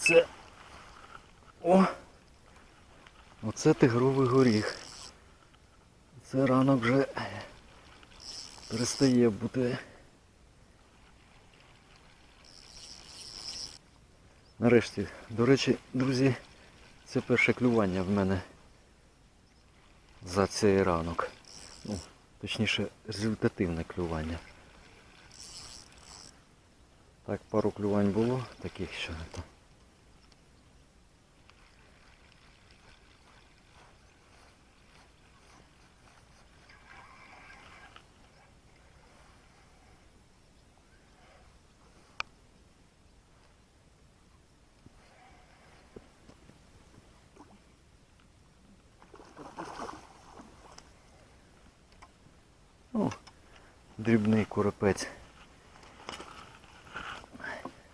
Оце. О! Оце тигровий горіх. Це ранок вже перестає бути. Нарешті, до речі, друзі, це перше клювання в мене за цей ранок. Ну, точніше, результативне клювання. Так, пару клювань було, таких що то. О, дрібний коропець.